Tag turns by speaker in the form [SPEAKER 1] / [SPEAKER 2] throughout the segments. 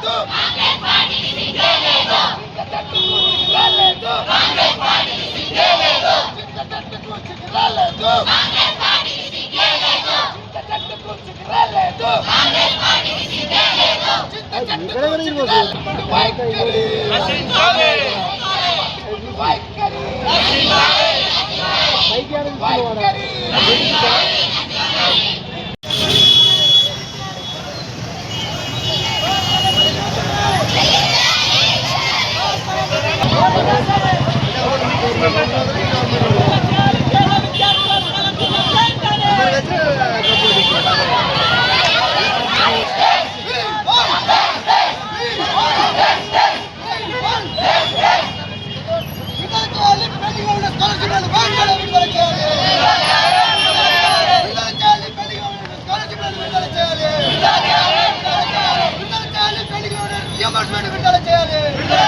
[SPEAKER 1] तो। दो कांग्रेस पार्टी की सीटें ले दो छिकला ले दो कांग्रेस पार्टी की सीटें ले दो छिकला ले दो कांग्रेस पार्टी की सीटें ले दो छिकला ले दो कांग्रेस पार्टी की सीटें ले दो वाइट करे असीम जाने वाइट करे असीम जाने
[SPEAKER 2] वाइट करे असीम जाने విడుదల చేయాలి.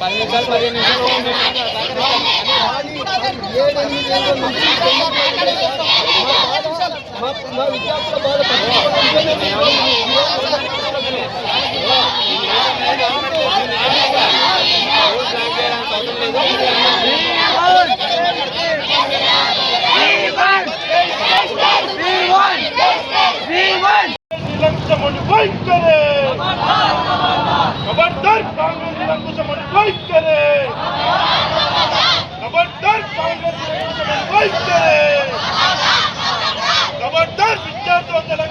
[SPEAKER 2] పది నిమిషాలు పదిహేను నిమిషాలు మా విద్యార్థుల బాధ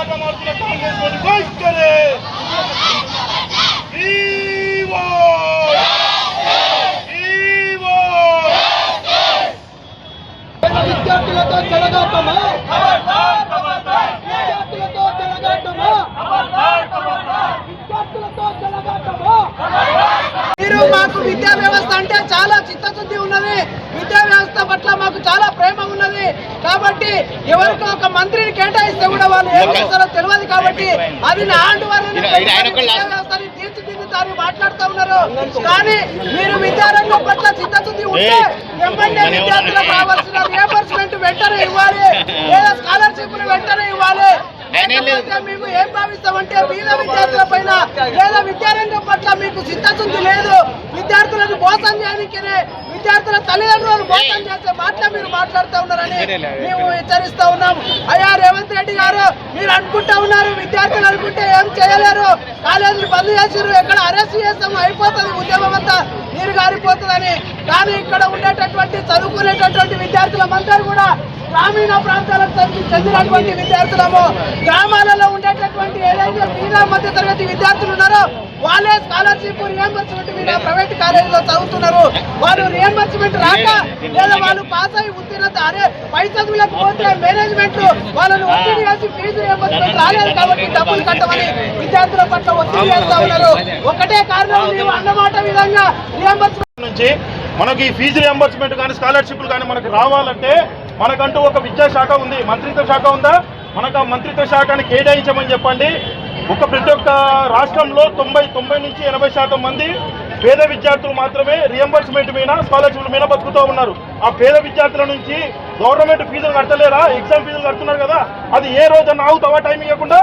[SPEAKER 2] কাটা মারছিল কংগ্রেস বহিষ্কার করে
[SPEAKER 1] విద్యార్థులతో చెలగాటమా విద్యార్థులతో చెలగాటమా విద్యార్థులతో చెలగాటమా మాకు విద్యా వ్యవస్థ అంటే చాలా చిత్తశుద్ధి ఉన్నది. విద్యా వ్యవస్థ పట్ల మాకు చాలా ప్రేమ ఉన్నది. కాబట్టి ఎవరికో ఒక మంత్రిని కేటాయిస్తే కూడా వాళ్ళు ఏం చేస్తారో తెలియదు కాబట్టి అది నా ఆండు వ్యవస్థని తీర్చిదిద్దుతారు మాట్లాడుతూ ఉన్నారు. కానీ మీరు విద్యారంగం పట్ల చిత్తశుద్ధి ఉంటే ఎమ్మెల్యే విద్యార్థులకు రావాల్సిన రియంబర్స్మెంట్ వెంటనే ఇవ్వాలి. లేదా స్కాలర్షిప్ వెంటనే ఇవ్వాలి. మేము ఏం భావిస్తామంటే బీద విద్యార్థుల పైన లేదా విద్యారంగం పట్ల మీకు చిత్తశుద్ధి లేదు. విద్యార్థులను మోసం చేయడానికినే విద్యార్థుల తల్లిదండ్రులను మోసం చేసే మాటలు మీరు మాట్లాడుతూ ఉన్నారని మేము హెచ్చరిస్తా ఉన్నాం. అయ్యా రేవంత్ రెడ్డి గారు మీరు అనుకుంటా ఉన్నారు విద్యార్థులు అనుకుంటే ఏం చేయలేరు. కాలేజీలు బంద్ చేసిర్రు ఎక్కడ అరెస్ట్ చేస్తాము అయిపోతుంది ఉద్యమం అంతా. నీరు గారిపోతుందని కానీ ఇక్కడ ఉండేటటువంటి చదువుకునేటటువంటి విద్యార్థులమందరూ కూడా గ్రామీణ ప్రాంతాలకు చెందినటువంటి విద్యార్థులము. గ్రామాలలో ఉండేటటువంటి ఏదైతే పేద మధ్య తరగతి విద్యార్థులు ఉన్నారో వాళ్ళే స్కాలర్షిప్ రియంబర్స్మెంట్ మీద ప్రైవేట్ కాలేజీలో చదువుతున్నారు. వాళ్ళు రియంబర్స్మెంట్ రాక లేదా వాళ్ళు పాస్ అయి ఉత్తీర్ణత అరే పై చదువులకు పోతే మేనేజ్మెంట్ వాళ్ళని ఒత్తిడి చేసి ఫీజు రియంబర్స్మెంట్ రాలేదు కాబట్టి డబ్బులు కట్టమని విద్యార్థుల పట్ల ఒత్తిడి చేస్తా ఉన్నారు. ఒకటే కారణం అన్నమాట విధంగా
[SPEAKER 3] నుంచి మనకి ఫీజు రియంబర్స్మెంట్ కానీ స్కాలర్షిప్లు కానీ మనకు రావాలంటే మనకంటూ ఒక విద్యాశాఖ ఉంది. మంత్రిత్వ శాఖ ఉందా? మనకు ఆ మంత్రిత్వ శాఖని కేటాయించమని చెప్పండి. ఒక ప్రతి ఒక్క రాష్ట్రంలో తొంభై తొంభై నుంచి ఎనభై శాతం మంది పేద విద్యార్థులు మాత్రమే రియంబర్స్మెంట్ మీద స్కాలర్షిప్ల మీద బతుకుతూ ఉన్నారు. ఆ పేద విద్యార్థుల నుంచి గవర్నమెంట్ ఫీజులు కట్టలేరా ఎగ్జామ్ ఫీజులు కడుతున్నారు కదా. అది ఏ రోజన్నా ఆగుతావా? టైం ఇవ్వకుండా?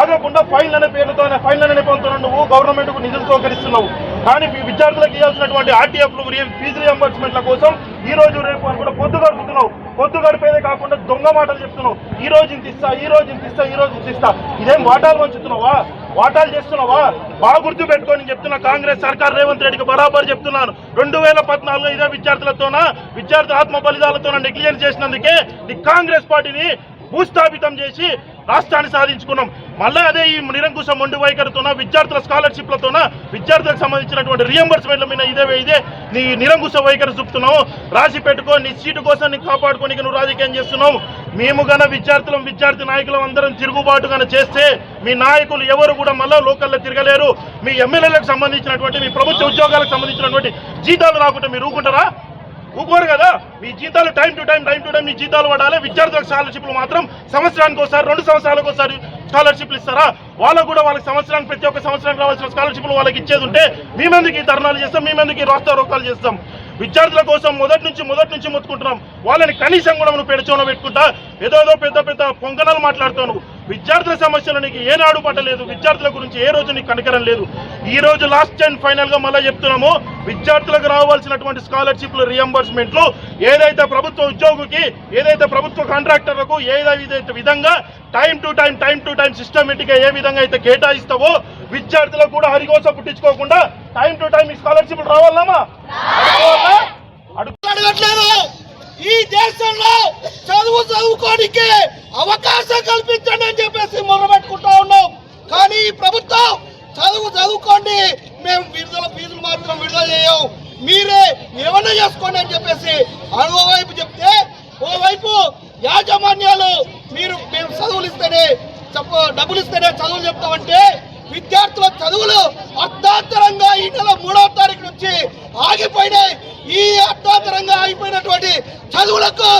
[SPEAKER 3] ఆగకుండా ఫైల్ అనే పేరుతో ఫైల్ అనే నెపంతో నువ్వు గవర్నమెంట్కు నిధులు సహకరిస్తున్నావు కానీ విద్యార్థులకు ఇవ్వాల్సినటువంటి ఆర్టీఎఫ్లు ఫీజు రియంబర్స్మెంట్ల కోసం ఈ రోజు రేపు అని కూడా పొద్దు గడుపుతున్నావు. పొద్దు గడిపేదే కాకుండా దొంగ మాటలు చెప్తున్నావు. ఈ రోజు ఇంత ఇస్తా ఈ రోజు ఇంత ఇస్తా ఈ రోజు ఇంత ఇస్తా. ఇదేం వాటాలు వంచుతున్నావా వాటాలు చేస్తున్నావా? బాగా గుర్తు పెట్టుకొని చెప్తున్నా కాంగ్రెస్ సర్కార్ రేవంత్ రెడ్డికి బరాబర్ చెప్తున్నాను. రెండు వేల పద్నాలుగులో ఇదే విద్యార్థులతోన విద్యార్థి ఆత్మ బలిదాలతోన నెగ్లిజెన్స్ చేసినందుకే కాంగ్రెస్ పార్టీని భూస్థాపితం చేసి రాష్ట్రాన్ని సాధించుకున్నాం. మళ్ళీ అదే ఈ నిరంకుశ మొండి వైఖరితోన విద్యార్థుల స్కాలర్షిప్లతోన విద్యార్థులకు సంబంధించినటువంటి రియంబర్స్మెంట్ల మీద ఇదే ఇదే నీ నిరంకుశ వైఖరి చూపుతున్నావు. రాసి పెట్టుకో నీ సీటు కోసం నీ కాపాడుకోనికి నువ్వు రాజకీయం చేస్తున్నావు. మేము గన విద్యార్థులం విద్యార్థి నాయకులం అందరం తిరుగుబాటు గన చేస్తే మీ నాయకులు ఎవరు కూడా మళ్ళీ లోకల్లో తిరగలేరు. మీ ఎమ్మెల్యేలకు సంబంధించినటువంటి మీ ప్రభుత్వ ఉద్యోగాలకు సంబంధించినటువంటి జీతాలు రాకుండా మీరు ఊకుంటారా ఊకోరు కదా? మీ జీతాలు time to time time to time మీ జీతాలు పడాలి. విద్యార్థులకు స్కాలర్షిప్లు మాత్రం సంవత్సరానికి ఒకసారి రెండు సంవత్సరాలకు ఒకసారి స్కాలర్షిప్లు ఇస్తారా? వాళ్ళకు కూడా వాళ్ళకి సంవత్సరానికి ప్రతి ఒక్క సంవత్సరానికి రావాల్సిన స్కాలర్షిప్లు వాళ్ళకి ఇచ్చేది ఉంటే మీ మందికి ధర్నాలు చేస్తాం మీ మందికి రాష్ట్ర రోకాలు చేస్తాం. విద్యార్థుల కోసం మొదటి నుంచి మొదటి నుంచి మొత్తుకుంటున్నాం. వాళ్ళని కనీసం కూడా నువ్వు పెడుచోన పెట్టుకుంటా ఏదో ఏదో పెద్ద పెద్ద పొంగనాలు మాట్లాడుతావు నువ్వు విద్యార్థుల సమస్యలు నీకు ఏనాడు పట్టలేదు. విద్యార్థుల గురించి ఏ రోజు నీకు కనికరం లేదు. ఈ రోజు లాస్ట్ అండ్ ఫైనల్గా మళ్ళీ చెప్తున్నాము. విద్యార్థులకు రావాల్సినటువంటి స్కాలర్షిప్లు రియంబర్స్మెంట్లు ఏదైతే ప్రభుత్వ ఉద్యోగికి ఏదైతే ప్రభుత్వ కాంట్రాక్టర్లకు ఏదైతే విధంగా time to time time to time సిస్టమేటిక్గా ఏ విధంగా అయితే కేటాయిస్తావో విద్యార్థులకు కూడా హరిగోస పుట్టించుకోకుండా టైం టు టైం ఈ స్కాలర్షిప్లు రావాలమ్మా అడుక్కోవాలా?
[SPEAKER 1] ఈ దేశంలో చదువు చదువుకోనికి అవకాశం కల్పించండి అని చెప్పేసి మొదలుపెట్టుకుంటా ఉన్నాం. కానీ ఈ ప్రభుత్వం చదువు చదువుకోండి మేము విడుదల ఫీజులు మాత్రం విడుదల చేయం మీరే ఏమన్నా చేసుకోండి అని చెప్పేసి వైపు చెప్తే ఓవైపు యాజమాన్యాలు మీరు మేము చదువులు ఇస్తేనే చెప్ప డబ్బులు ఇస్తేనే చదువులు చెప్తామంటే విద్యార్థుల చదువులు అర్థాంతరంగా ఈ నెల మూడవ తారీఖు నుంచి ఆగిపోయినాయి. ఈ అర్థాంతరంగా ఆగిపోయినటువంటి చదువులకు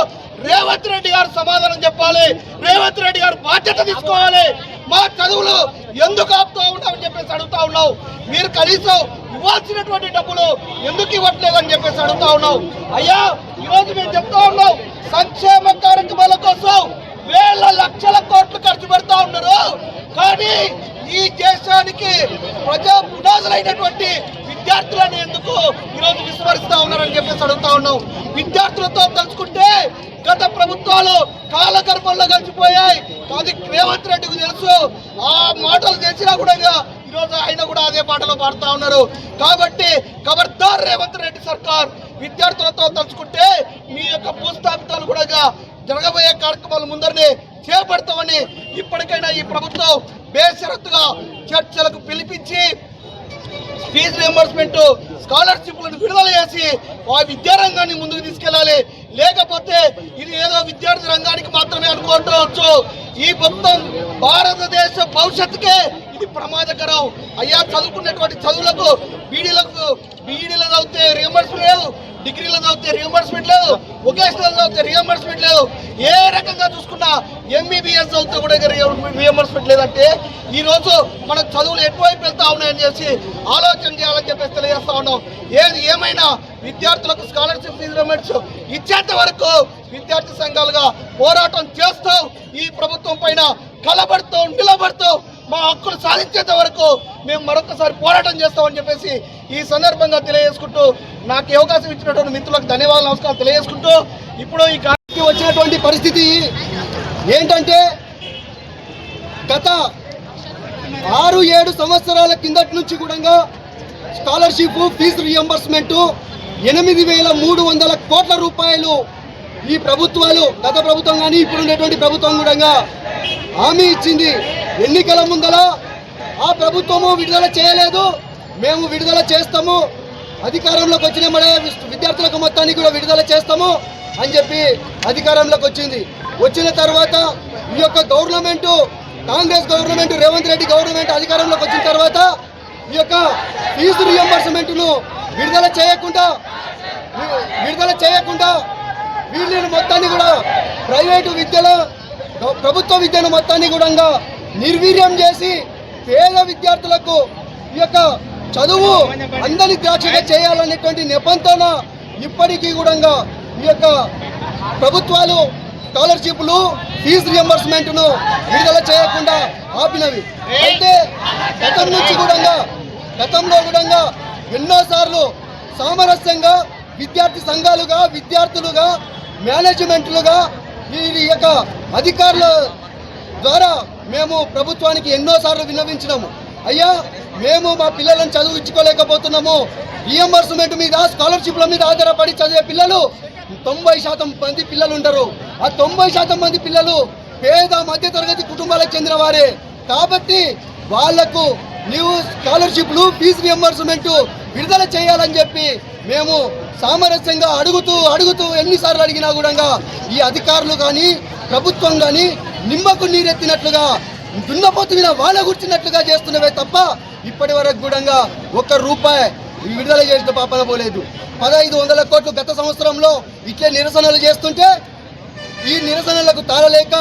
[SPEAKER 1] రేవంత్ రెడ్డి గారు సమాధానం చెప్పాలి. రేవంత్ రెడ్డి గారు బాధ్యత తీసుకోవాలి. మా చదువులు ఎందుకు ఆపుతూ ఉన్నామని చెప్పేసి అడుగుతా ఉన్నావు. మీరు కనీసం ఇవ్వాల్సినటువంటి డబ్బులు ఎందుకు ఇవ్వట్లేదని చెప్పేసి అడుగుతా ఉన్నావు. అయ్యా ఈరోజు మేము చెప్తా ఉన్నాం సంక్షేమ కార్యక్రమాల కోసం వేల లక్షల కోట్లు ఖర్చు పెడతా ఉన్నారు. కానీ ఈ దేశానికి ప్రజా పునాదులైనటువంటి విద్యార్థులను ఎందుకు ఈరోజు విస్మరిస్తా ఉన్నారని చెప్పేసి అడుగుతా ఉన్నాం. విద్యార్థులతో తలుచుకుంటే గత ప్రభుత్వాలు కాలగర్భంలో కలిసిపోయాయి. అది రేవంత్ రెడ్డికి తెలుసు. ఆ మాటలు తెలిసినా కూడా ఈరోజు ఆయన కూడా అదే పాటలో పాడుతా ఉన్నారు. కాబట్టి ఖబర్దార్ రేవంత్ రెడ్డి సర్కార్ విద్యార్థులతో తలుచుకుంటే మీ యొక్క భూస్థాపితాలు కూడా జరగబోయే కార్యక్రమాలు ముందరనే చేపడతామని ఇప్పటికైనా ఈ ప్రభుత్వం బేషరత్తుగా చర్చలకు పిలిపించి
[SPEAKER 2] ఫీజు రియంబర్స్మెంట్ స్కాలర్షిప్లను విడుదల చేసి ఆ విద్యారంగాన్ని ముందుకు తీసుకెళ్ళాలి. లేకపోతే ఇది ఏదో విద్యార్థి రంగానికి మాత్రమే అనుకోవచ్చు ఈ మొత్తం భారతదేశ భవిష్యత్తుకే ఇది ప్రమాదకరం. అయ్యా చదువుకున్నటువంటి చదువులకు బీడీలకు బీడీలు చదివితే రియంబర్స్ లేదు. డిగ్రీలో చదివితే రియంబర్స్మెంట్ లేదు వొకేషనల్ చదివితే రియంబర్స్మెంట్ లేదు. ఏ రకంగా చూసుకున్నా ఎంబీబీఎస్ చదివితే కూడా రియంబర్స్మెంట్ లేదంటే ఈ రోజు మన చదువులు ఎటువైపు వెళ్తా ఉన్నాయని చెప్పి ఆలోచన చేయాలని చెప్పేసి తెలియజేస్తా ఉన్నాం. ఏది ఏమైనా విద్యార్థులకు స్కాలర్షిప్ ఫీజు ఇచ్చేంత వరకు విద్యార్థి సంఘాలుగా పోరాటం చేస్తూ ఈ ప్రభుత్వం పైన కలబడుతూ నిలబడుతూ మా హక్కులు సాధించేంత వరకు మేము మరొకసారి పోరాటం చేస్తామని చెప్పేసి ఈ సందర్భంగా తెలియజేసుకుంటూ నాకు ఈ అవకాశం ఇచ్చినటువంటి మిత్రులకు ధన్యవాదాలు నమస్కారం తెలియజేసుకుంటూ ఇప్పుడు ఈ కార్యక్రమం వచ్చినటువంటి పరిస్థితి ఏంటంటే గత ఆరు ఏడు సంవత్సరాల కిందటి నుంచి కూడా స్కాలర్షిప్ ఫీజు రియంబర్స్మెంటు ఎనిమిది వేల మూడు వందల కోట్ల రూపాయలు ఈ ప్రభుత్వాలు గత ప్రభుత్వం కానీ ఇప్పుడున్నటువంటి ప్రభుత్వం కూడా హామీ ఇచ్చింది. ఎన్నికల ముందల ఆ ప్రభుత్వము విడుదల చేయలేదు. మేము విడుదల చేస్తాము. అధికారంలోకి వచ్చిన మన విద్యార్థులకు మొత్తానికి కూడా విడుదల చేస్తాము అని చెప్పి అధికారంలోకి వచ్చింది. వచ్చిన తర్వాత ఈ యొక్క government Congress government Revanth Reddy government అధికారంలోకి వచ్చిన తర్వాత ఈ యొక్క ఫీజు రియంబర్స్మెంట్ను విడుదల చేయకుండా విడుదల చేయకుండా వీళ్ళని మొత్తాన్ని కూడా ప్రైవేటు విద్యలో ప్రభుత్వ విద్యను మొత్తాన్ని కూడా నిర్వీర్యం చేసి పేద విద్యార్థులకు ఈ యొక్క చదువు అందరి ద్రాక్షగా చేయాలనేటువంటి నిబంధన ఇప్పటికీ కూడా ఈ యొక్క ప్రభుత్వాలు స్కాలర్షిప్లు ఫీజు రియంబర్స్మెంట్ను విడుదల చేయకుండా ఆపినవి. అయితే గతం నుంచి కూడా గతంలో కూడా ఎన్నోసార్లు సామరస్యంగా విద్యార్థి సంఘాలుగా విద్యార్థులుగా మేనేజ్మెంట్లుగా ఈ యొక్క అధికారుల ద్వారా మేము ప్రభుత్వానికి ఎన్నోసార్లు విన్నవించినాము. అయ్యా మేము మా పిల్లలను చదివించుకోలేకపోతున్నాము రియంబర్స్మెంట్ మీద స్కాలర్షిప్ల మీద ఆధారపడి చదివే పిల్లలు తొంభై శాతం మంది పిల్లలు ఉంటారు ఆ తొంభై శాతం మంది పిల్లలు పేద మధ్యతరగతి కుటుంబాలకు చెందిన వారే. కాబట్టి వాళ్ళకు నీవు స్కాలర్షిప్లు ఫీజు రియంబర్స్మెంట్ విడుదల చేయాలని చెప్పి మేము సామరస్యంగా అడుగుతూ అడుగుతూ ఎన్నిసార్లు అడిగినా కూడా ఈ అధికారులు కానీ ప్రభుత్వం కానీ నిమ్మకు నీరెత్తినట్లుగా దున్నపోతు మీద వాళ్ళ కూర్చున్నట్లుగా చేస్తున్నవే తప్ప ఇప్పటి వరకు కూడా ఒక్క రూపాయి విడుదల చేసిన పాపన పోలేదు. పదహైదు వందల కోట్లు గత సంవత్సరంలో ఇట్లే నిరసనలు చేస్తుంటే ఈ నిరసనలకు తాళలేక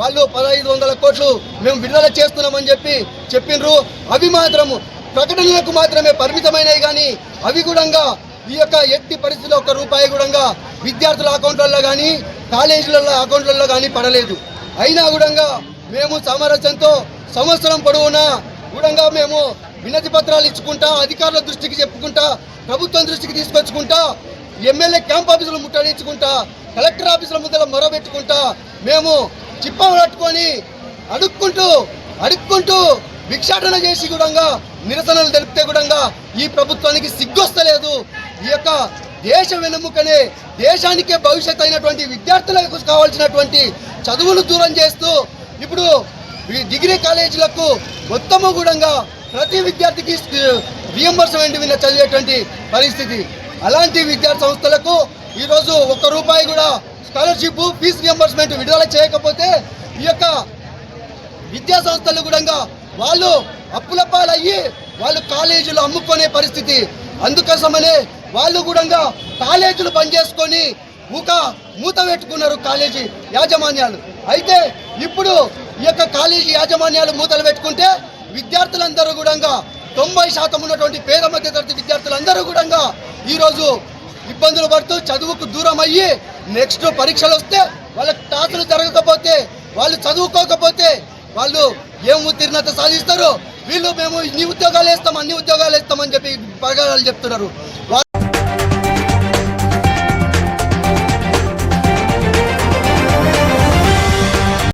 [SPEAKER 2] వాళ్ళు పదహైదు వందల కోట్లు మేము విడుదల చేస్తున్నామని చెప్పి చెప్పిండ్రు అవి మాత్రము ప్రకటనలకు మాత్రమే పరిమితమైనవి కానీ అవి కూడా ఈ యొక్క ఎట్టి పరిస్థితిలో ఒక రూపాయి కూడా విద్యార్థుల అకౌంట్లలో కానీ కాలేజీలలో అకౌంట్లలో కానీ పడలేదు. అయినా కూడా మేము సామరస్యంతో సంవత్సరం పొడవునా కూడా మేము వినతి పత్రాలు ఇచ్చుకుంటా అధికారుల దృష్టికి చెప్పుకుంటా ప్రభుత్వం దృష్టికి తీసుకొచ్చుకుంటా ఎమ్మెల్యే క్యాంప్ ఆఫీసులు ముట్టడించుకుంటా కలెక్టర్ ఆఫీసుల ముందర మొరబెట్టుకుంటా మేము చిప్ప పట్టుకొని అడుక్కుంటూ అడుక్కుంటూ భిక్షాటన చేసి కూడా నిరసనలు తెలిపితే కూడా ఈ ప్రభుత్వానికి సిగ్గొస్తలేదు. ఈ యొక్క దేశ వెనుముకనే దేశానికే భవిష్యత్ అయినటువంటి విద్యార్థులకు కావాల్సినటువంటి చదువులు దూరం చేస్తూ ఇప్పుడు ఈ డిగ్రీ కాలేజీలకు మొత్తము ప్రతి విద్యార్థికి రియంబర్స్మెంట్ మీద చదివేటువంటి పరిస్థితి. అలాంటి విద్యార్థి సంస్థలకు ఈరోజు ఒక్క రూపాయి కూడా స్కాలర్షిప్ ఫీజు రియంబర్స్మెంట్ విడుదల చేయకపోతే ఈ యొక్క విద్యా సంస్థలు కూడా వాళ్ళు అప్పుల పాలయ్యి వాళ్ళు కాలేజీలు అమ్ముకునే పరిస్థితి. అందుకోసమనే వాళ్ళు కూడా కాలేజీలు బంద్ చేసుకొని ఊక మూత పెట్టుకున్నారు కాలేజీ యాజమాన్యాలు. అయితే ఇప్పుడు ఈ యొక్క కాలేజీ యాజమాన్యాలు మూతలు పెట్టుకుంటే విద్యార్థులందరూ కూడా తొంభై శాతం ఉన్నటువంటి పేద మధ్య తరగతి విద్యార్థులందరూ కూడా ఈరోజు ఇబ్బందులు పడుతూ చదువుకు దూరం అయ్యి నెక్స్ట్ పరీక్షలు వస్తే వాళ్ళకి టాసులు జరగకపోతే వాళ్ళు చదువుకోకపోతే వాళ్ళు ఏం ఉత్తీర్ణత సాధిస్తారు? వీళ్ళు మేము ఇన్ని ఉద్యోగాలు వేస్తాం అన్ని ఉద్యోగాలు వేస్తామని చెప్పి పగడాలు చెప్తున్నారు.